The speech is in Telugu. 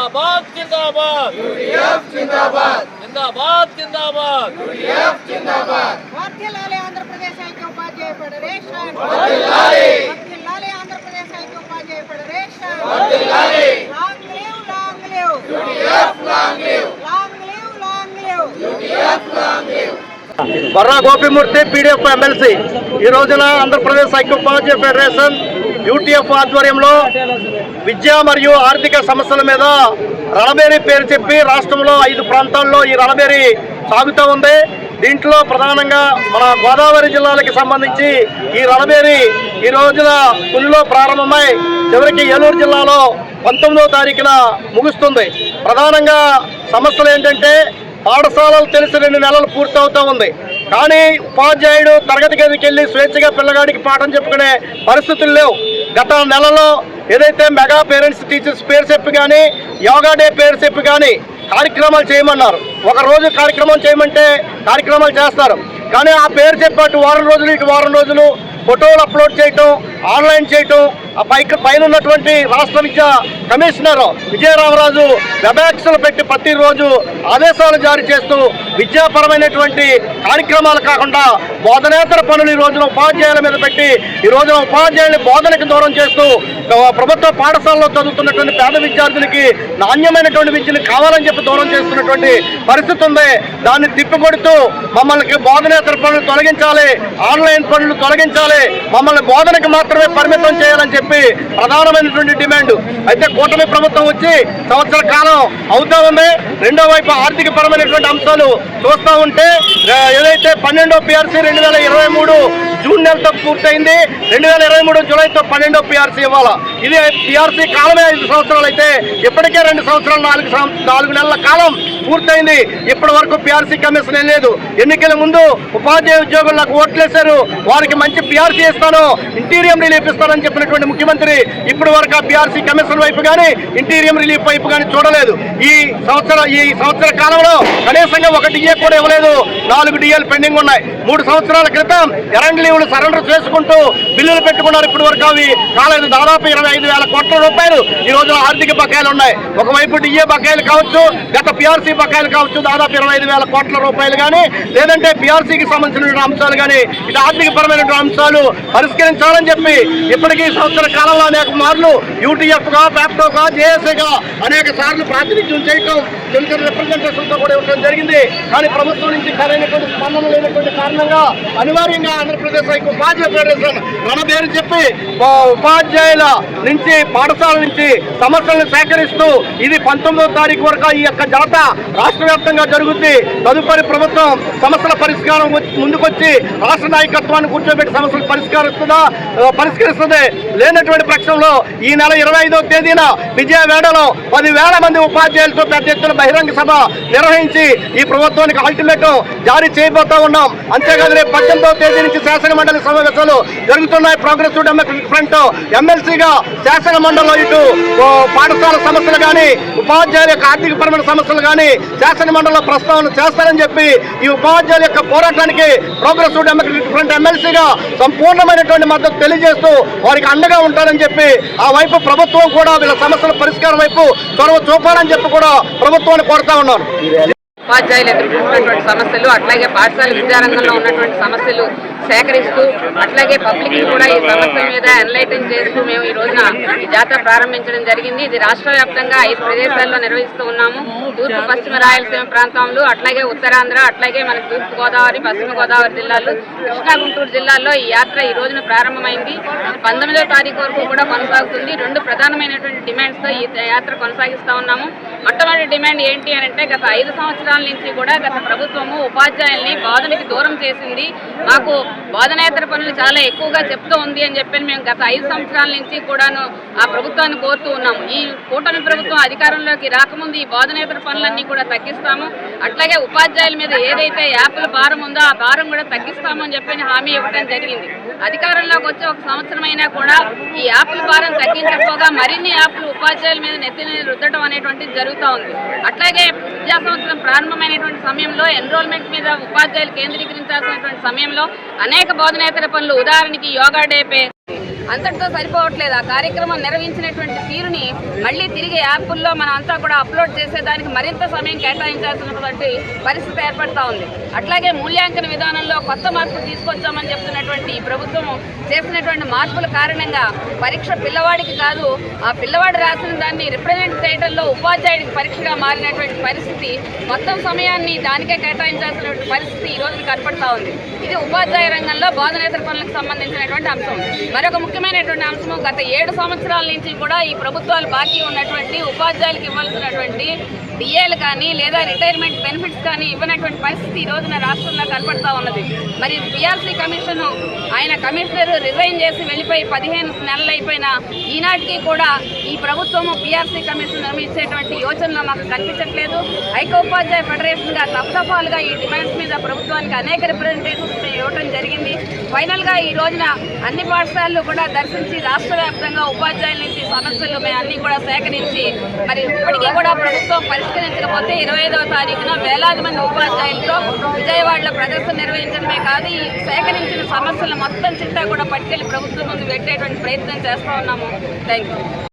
జిందాబాద్ జిందాబాద్. జిందాబాద్. జిందాబాద్ వర్ధిల్లాలి ఆంధ్రప్రదేశ్ ఐక్య ఉపాధ్యాయ ఫెడరేషన్ వర్ధిల్లాలి ఆంధ్రప్రదేశ్ ఐక్య ఉపాధ్యాయ federation long live long live. Long live. Long live Barra Gopimurthy PDF MLC. ఈ రోజున ఆంధ్రప్రదేశ్ ఐక్యోపాధ్యాయ ఫెడరేషన్ యూటీఎఫ్ ఆధ్వర్యంలో విద్య మరియు ఆర్థిక సమస్యల మీద రణబేరి పేరు చెప్పి రాష్ట్రంలో ఐదు ప్రాంతాల్లో ఈ రణబేరి సాగుతూ ఉంది. దీంట్లో ప్రధానంగా మన గోదావరి జిల్లాలకు సంబంధించి ఈ రణబేరి ఈ రోజున పులిలో ప్రారంభమై చివరికి ఏలూరు జిల్లాలో పంతొమ్మిదవ తారీఖున ముగుస్తుంది. ప్రధానంగా సమస్యలు ఏంటంటే పాఠశాలలు తెలిసి రెండు నెలలు పూర్తవుతూ ఉంది. కానీ ఉపాధ్యాయుడు తరగతి గదికి వెళ్ళి స్వేచ్ఛగా పిల్లగాడికి పాఠం చెప్పుకునే పరిస్థితులు లేవు. గత నెలలో ఏదైతే మెగా పేరెంట్స్ టీచర్స్ పేరు చెప్పి కానీ యోగా డే పేరు చెప్పి కానీ కార్యక్రమాలు చేయమన్నారు. ఒక రోజు కార్యక్రమం చేయమంటే కార్యక్రమాలు చేస్తారు. కానీ ఆ పేరు చెప్పినట్టు అటు వారం రోజులు ఇటు వారం రోజులు ఫోటోలు అప్లోడ్ చేయటం ఆన్లైన్ చేయటం పైన ఉన్నటువంటి రాష్ట్ర విద్యా కమిషనర్ విజయరామరాజు వెబాక్స్లు పెట్టి ప్రతిరోజు ఆదేశాలు జారీ చేస్తూ విద్యాపరమైనటువంటి కార్యక్రమాలు కాకుండా బోధనేతర పనులు ఈ రోజున ఉపాధ్యాయుల మీద పెట్టి ఈ రోజున ఉపాధ్యాయుల్ని బోధనకు దూరం చేస్తూ ప్రభుత్వ పాఠశాలలో చదువుతున్నటువంటి పేద విద్యార్థులకి నాణ్యమైనటువంటి విద్యను కావాలని చెప్పి దూరం చేస్తున్నటువంటి పరిస్థితి ఉంది. దాన్ని తిప్పికొడుతూ మమ్మల్ని బోధనేతర పనులు తొలగించాలి ఆన్లైన్ పనులు తొలగించాలి మమ్మల్ని బోధనకు మాత్రమే పరిమితం చేయాలని చెప్పి ప్రధానమైనటువంటి డిమాండ్. అయితే కూటమి ప్రభుత్వం వచ్చి సంవత్సర కాలం అవుతా ఉంది. రెండో వైపు ఆర్థిక పరమైనటువంటి అంశాలు చూస్తూ ఉంటే ఏదైతే పన్నెండో పిఆర్సీ రెండు వేల ఇరవై మూడు జూన్ నెలతో పూర్తయింది. రెండు వేల ఇరవై మూడు జూలైతో పన్నెండో పిఆర్సీ ఇవ్వాలా. ఇది పిఆర్సీ కాలమే ఐదు సంవత్సరాలు అయితే ఇప్పటికే రెండు సంవత్సరాలు నాలుగు నాలుగు నెలల కాలం పూర్తయింది. ఇప్పటి వరకు పిఆర్సీ కమిషన్ లేదు. ఎన్నికల ముందు ఉపాధ్యాయ ఉద్యోగులు నాకు ఓట్లేశారు వారికి మంచి పిఆర్సీ ఇస్తాను. ఇంటీరియం రిలీఫ్ ఇస్తానని చెప్పినటువంటి ముఖ్యమంత్రి ఇప్పటి వరకు ఆ పిఆర్సీ కమిషన్ వైపు కానీ ఇంటీరియం రిలీఫ్ వైపు కానీ చూడలేదు. ఈ సంవత్సరం ఈ సంవత్సర కాలంలో కనీసంగా ఒక డిఏ కూడా ఇవ్వలేదు. నాలుగు డిఎల్ పెండింగ్ ఉన్నాయి. మూడు సంవత్సరాల క్రితం ఎరండ్ లీవులు సరెండర్ చేసుకుంటూ బిల్లులు పెట్టుకున్నారు ఇప్పటి వరకు అవి కాలేదు. దాదాపు ఇరవై ఐదు వేల కోట్ల రూపాయలు ఈ రోజు ఆర్థిక బకాయిలు ఉన్నాయి. ఒకవైపు డిఏ బకాయిలు కావచ్చు గత పిఆర్సీ బకాయిలు కావచ్చు దాదాపు ఇరవై ఐదు వేల కోట్ల రూపాయలు కానీ లేదంటే పిఆర్సీకి సంబంధించిన అంశాలు కానీ ఇది ఆర్థికపరమైన అంశాలు పరిష్కరించాలని చెప్పి ఇప్పటికీ ఈ సంవత్సర కాలంలో అనేక మార్లు యూటీఎఫ్గా ప్యాప్టో గా జేఏసీగా అనేక సార్లు ప్రాతినిధ్యం చేయటం చిన్న రిప్రజెంటేషన్తో కూడా ఇవ్వడం జరిగింది. కానీ ప్రభుత్వం నుంచి సరైనటువంటి స్పందన లేనటువంటి కారణంగా అనివార్యంగా ఆంధ్రప్రదేశ్ హైకోర్టు ఉపాధ్యాయ ఫెడరేషన్ మన పేరు చెప్పి ఉపాధ్యాయుల నుంచి పాఠశాల నుంచి సమస్యలను సేకరిస్తూ ఇది పంతొమ్మిదో తారీఖు వరకు ఈ యొక్క జాత రాష్ట్ర వ్యాప్తంగా జరుగుతుంది తదుపరి ప్రభుత్వం సమస్యల పరిష్కారం ముందుకొచ్చి రాష్ట్ర నాయకత్వాన్ని కూర్చోబెట్టి సమస్యలు పరిష్కరిస్తుందా పరిష్కరిస్తుంది? లేనటువంటి పక్షంలో ఈ నెల ఇరవై ఐదో తేదీన విజయవాడలో పదివేల మంది ఉపాధ్యాయులతో పెద్ద ఎత్తున బహిరంగ సభ నిర్వహించి ఈ ప్రభుత్వానికి అల్టిమేటం జారీ చేయబోతా ఉన్నాం. అంతేకాదు రేపు పద్దెనిమిదవ తేదీ నుంచి శాసన మండలి సమావేశాలు జరుగుతున్నాయి. ప్రోగ్రెస్ డెమోక్రటిక్ ఫ్రంట్ ఎమ్మెల్సీగా శాసన మండలిలో ఇటు పాఠశాల సమస్యలు కానీ ఉపాధ్యాయుల యొక్క ఆర్థిక పరమైన సమస్యలు కానీ శాసన మండలిలో ప్రస్తావన చేస్తారని చెప్పి ఈ ఉపాధ్యాయుల యొక్క పోరాటానికి ప్రోగ్రెస్ డెమోక్రటిక్ ఫ్రంట్ ఎమ్మెల్సీగా సంపూర్ణమైనటువంటి మద్దతు తెలియజేస్తూ వారికి అండగా ఉంటారని చెప్పి ఆ వైపు ప్రభుత్వం కూడా వీళ్ళ సమస్యల పరిష్కారం వైపు చొరవ చూపాలని చెప్పి కూడా ప్రభుత్వాన్ని కోరుతా ఉన్నాను. ఉపాధ్యాయులు ఎదుర్కొంటున్నటువంటి సమస్యలు అట్లాగే పాఠశాల విద్యారంగంలో ఉన్నటువంటి సమస్యలు సేకరిస్తూ అట్లాగే పబ్లిక్ కూడా ఈ సమస్య మీద ఎన్లైటన్ చేస్తూ మేము ఈ రోజున ఈ జాతర ప్రారంభించడం జరిగింది. ఇది రాష్ట్ర వ్యాప్తంగా ఐదు ప్రదేశాల్లో నిర్వహిస్తూ ఉన్నాము. తూర్పు పశ్చిమ రాయలసీమ ప్రాంతంలో అట్లాగే ఉత్తరాంధ్ర అట్లాగే మన తూర్పు గోదావరి పశ్చిమ గోదావరి జిల్లాలు కృష్ణా గుంటూరు జిల్లాల్లో ఈ యాత్ర ఈ రోజున ప్రారంభమైంది. పంతొమ్మిదో పంతొమ్మిదవ తారీఖు వరకు కూడా కొనసాగుతుంది. రెండు ప్రధానమైనటువంటి డిమాండ్స్తో ఈ యాత్ర కొనసాగిస్తూ ఉన్నాము. మొట్టమొదటి డిమాండ్ ఏంటి అని అంటే గత ఐదు సంవత్సరాల నుంచి కూడా గత ప్రభుత్వము ఉపాధ్యాయుల్ని బోధనకి దూరం చేసింది. మాకు బోధనేతర పనులు చాలా ఎక్కువగా చెప్తూ ఉంది అని చెప్పి మేము గత ఐదు సంవత్సరాల నుంచి కూడాను ఆ ప్రభుత్వాన్ని కోరుతూ ఉన్నాము. ఈ కూటమి ప్రభుత్వం అధికారంలోకి రాకముందు ఈ బోధనేతర పనులన్నీ కూడా తగ్గిస్తాము. అట్లాగే ఉపాధ్యాయుల మీద ఏదైతే యాప్ల భారం ఉందో ఆ భారం కూడా తగ్గిస్తామని చెప్పి హామీ ఇవ్వడం జరిగింది. అధికారంలోకి వచ్చి ఒక సంవత్సరం అయినా కూడా ఈ యాప్ల భారం తగ్గించకపోగా మరిన్ని యాప్లు ఉపాధ్యాయుల మీద నెత్తిన రుద్దటం అనేటువంటిది జరుగుతూ ఉంది. అట్లాగే విద్యా సంవత్సరం ప్రారంభమైనటువంటి సమయంలో ఎన్రోల్మెంట్ మీద ఉపాధ్యాయులు కేంద్రీకరించాల్సినటువంటి సమయంలో అనేక బోధనేతర పనులు. ఉదాహరణకి యోగా డే అంతటితో సరిపోవట్లేదు. ఆ కార్యక్రమం నిర్వహించినటువంటి తీరుని మళ్ళీ తిరిగి యాప్ల్లో మనం అంతా కూడా అప్లోడ్ చేసేదానికి మరింత సమయం కేటాయించాల్సినటువంటి పరిస్థితి ఏర్పడతా ఉంది. అట్లాగే మూల్యాంకన విధానంలో కొత్త మార్పులు తీసుకొచ్చామని చెప్తున్నటువంటి ఈ ప్రభుత్వం చేసినటువంటి మార్పుల కారణంగా పరీక్ష పిల్లవాడికి కాదు ఆ పిల్లవాడు రాసిన దాన్ని రిప్రజెంట్ చేయడంలో ఉపాధ్యాయుడికి పరీక్షగా మారినటువంటి పరిస్థితి మొత్తం సమయాన్ని దానికే కేటాయించాల్సినటువంటి పరిస్థితి ఈ రోజు కనపడతా ఉంది. ఇది ఉపాధ్యాయ రంగంలో బోధనేతర పనులకు సంబంధించినటువంటి అంశం. మరొక ముఖ్య ముఖ్యమైనటువంటి అంశం గత ఏడు సంవత్సరాల నుంచి కూడా ఈ ప్రభుత్వాలు బాకీ ఉన్నటువంటి ఉపాధ్యాయులకు ఇవ్వాల్సినటువంటి డిఏలు కానీ లేదా రిటైర్మెంట్ బెనిఫిట్స్ కానీ ఇవ్వనటువంటి పరిస్థితి ఈ రోజున రాష్ట్రంలో కనపడతా ఉన్నది. మరి పిఆర్సీ కమిషన్ ఆయన కమిషనర్ రిజైన్ చేసి వెళ్ళిపోయి పదిహేను నెలలు అయిపోయిన ఈనాటికి కూడా ఈ ప్రభుత్వము పిఆర్సీ కమిషన్ నిర్మించేటువంటి యోచనలో మాకు కనిపించట్లేదు. ఐకోపాధ్యాయ ఫెడరేషన్గా తప్పతపాలుగా ఈ డిమాండ్స్ మీద ప్రభుత్వానికి అనేక రిప్రజెంటేషన్స్ ఇవ్వడం జరిగింది. ఫైనల్గా ఈ రోజున అన్ని పాఠశాలలు కూడా దర్శించి రాష్ట్ర వ్యాప్తంగా ఉపాధ్యాయుల నుంచి సమస్యలు మేము అన్ని కూడా సేకరించి మరి ఇప్పటికీ కూడా ప్రభుత్వం పరిష్కరించకపోతే ఇరవై ఐదవ తారీఖున వేలాది మంది ఉపాధ్యాయులతో విజయవాడలో ప్రదర్శన నిర్వహించడమే కాదు ఈ సేకరించిన సమస్యలు మొత్తం చిట్టా కూడా పట్టుకెళ్ళి ప్రభుత్వం ముందు పెట్టేటువంటి ప్రయత్నం చేస్తూ ఉన్నాము. Thank you